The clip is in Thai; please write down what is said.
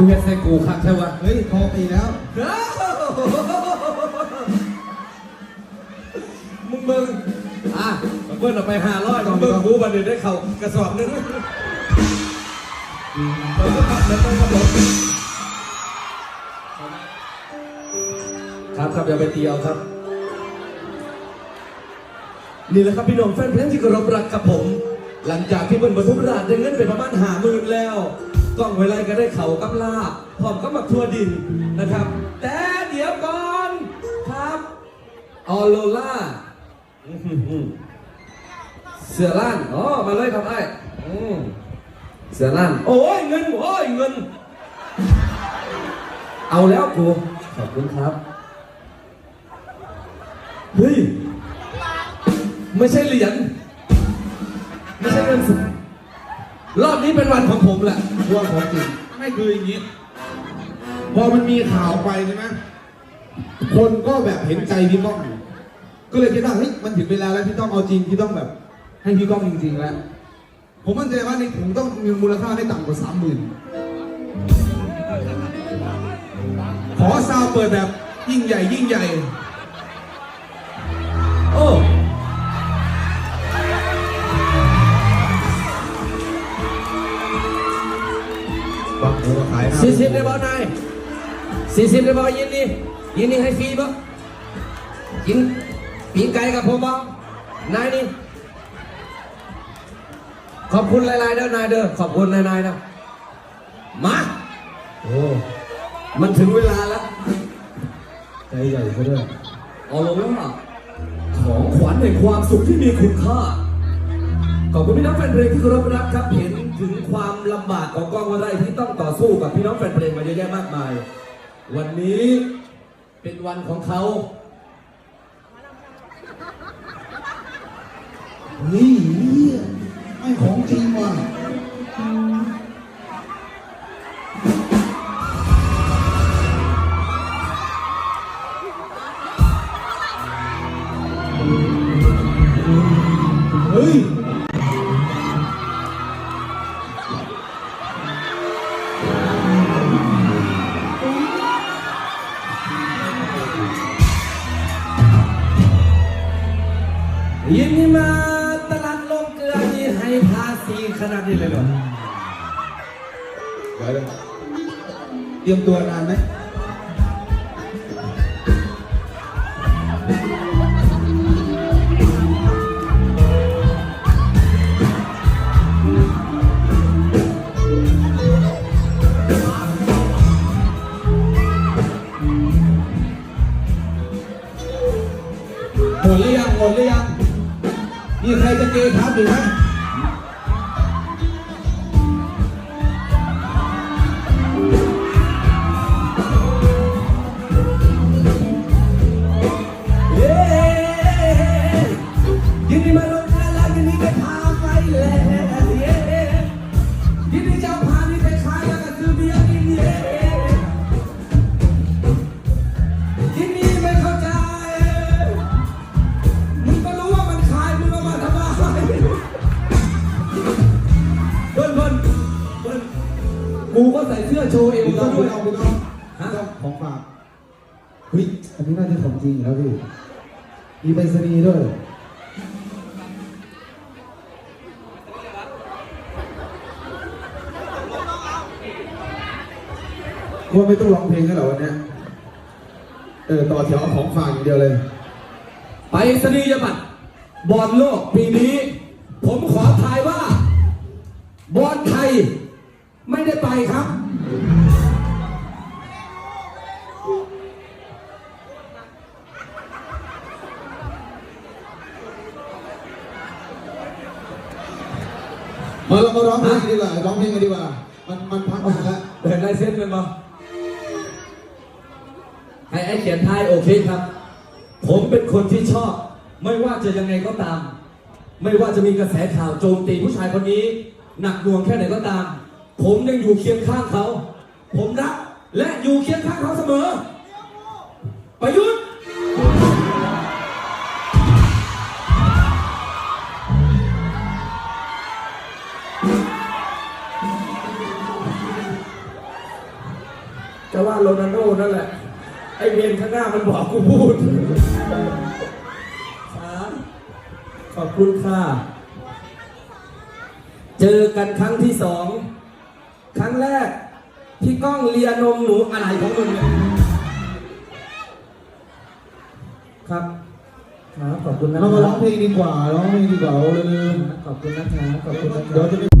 กูเฮ็ดใส่กูคักใช่ปะเฮ้ยพอปีแล้ว มึงมึงอะเบิ้ลออกไปห้าร้อยมึงกูบันเดได้เข่ากระสอบนึงครับครับอย่าไปตีเอาครับ นี่แหละครับพี่น้องแฟนเพลงที่เคารพรักกับผม หลังจากที่เบิ้ลปทุมราชได้เงินไปประมาณหาหมื่นแล้ว กล้องไวไลก็ได้เข่ากับลาบพร้อมกับหมักทั่วดินนะครับ แต่เดี๋ยวก่อนครับออโลล่าเสือล้านอ๋อมาเลยครับไอ้เสือล้านโอ้ยเงินโอ้ยเงิน เอาแล้วกูขอบคุณครับ เฮ้ย ไม่ใช่เหรียญไม่ใช่เงินสด รอบนี้เป็นวันของผมแหละพวกของจริงไม่คืออย่างนี้ พอมันมีข่าวไปใช่ไหมคนก็แบบเห็นใจพี่ก้องอยู่ก็เลยคิดว่าเฮ้ยมันถึงเวลาแล้วพี่ต้องเอาจริงพี่ต้องแบบ ให้พี่ก้องจริงๆแล้ว ผมมั่นใจว่าในถุงต้องมีมูลค่าไม่ต่ำกว่าสามหมื่นขอซาวเปิดแบบยิ่งใหญ่ยิ่งใหญ่ สี่สิบได้บอลนายสี่สิบได้บอลยินดียินดีให้ฟรีบ่กินปีนไก่กับผมบ่นายนี่ขอบคุณหลายๆเด้อนายเด้อขอบคุณนายๆนะมาโอ้มันถึงเวลาแล้วใจใหญ่ซะด้วยเอาลงแล้วอะของขวัญแห่งความสุขที่มีคุณค่าขอบคุณพี่น้องแฟนเพลงที่เคารพรักครับเห็น ถึงความลำบากของกองวันไรที่ต้องต่อสู้กับพี่น้องแฟนเพลงมาเยอะแยะมากมาย วันนี้เป็นวันของเขานี่ไม่ของจริงว่ะเฮ้ย ยินดีมาตลาดลงเกลือนี่ให้ภาษีขนาดนี้เลยเหรอเดี๋ยวเตรียมตัวนานไหมหมดหรือยังหมดหรือยัง มีใครจะเกทับอยู่ไห กูก็ใส่เสื้อโชว์เอวคุณแล้ต้อวงด้คุวยณต้องคุณต้องฮะต้องของฝากเฮ้ยอันนี้น่าจะของจริงอยู่แล้วพี่มีไปรษณีย์ด้วย ว่าไม่ต้องร้องเพลงกันเหรอวันเนี้ยเออต่อแถวเอาของฝากอย่างเดียวเลย ไปสนียบัตรบอลโลกปีนี้ ผมขอทายว่า บอลไทย ไม่ได้ไปครับ มาเรามาร้องเพลงกันดีกว่าร้องเพลงกันดีกว่า มันมันพักนานแล้วเปิดลายเส้นเลยมาให้ไอ้เขียนทายโอเคครับ ผมเป็นคนที่ชอบ ไม่ว่าจะยังไงก็ตาม ไม่ว่าจะมีกระแสข่าวโจมตีผู้ชายคนนี้ หนักหน่วงแค่ไหนก็ตาม ผมยังอยู่เคียงข้างเขา ผมรักและอยู่เคียงข้างเขาเสมอ ประยุทธ์แต่ว่าโรนัลโดนั่นแหละ ไอเวียนข้างหน้ามันบอกกูพูดครับขอบคุณค่ะ เจอกันครั้งที่สอง ครั้งแรกพี่ก้องเลียนมหนูอะไรของมึงเนี่ยครับ ครับ ขอบคุณนะคเรามาร้รัอบงเพลงดีกว่าร้องเพลงดีกว่าเอาเลยขอบคุณนะครับขอบคุณนะคเดี๋ยวรับจะไป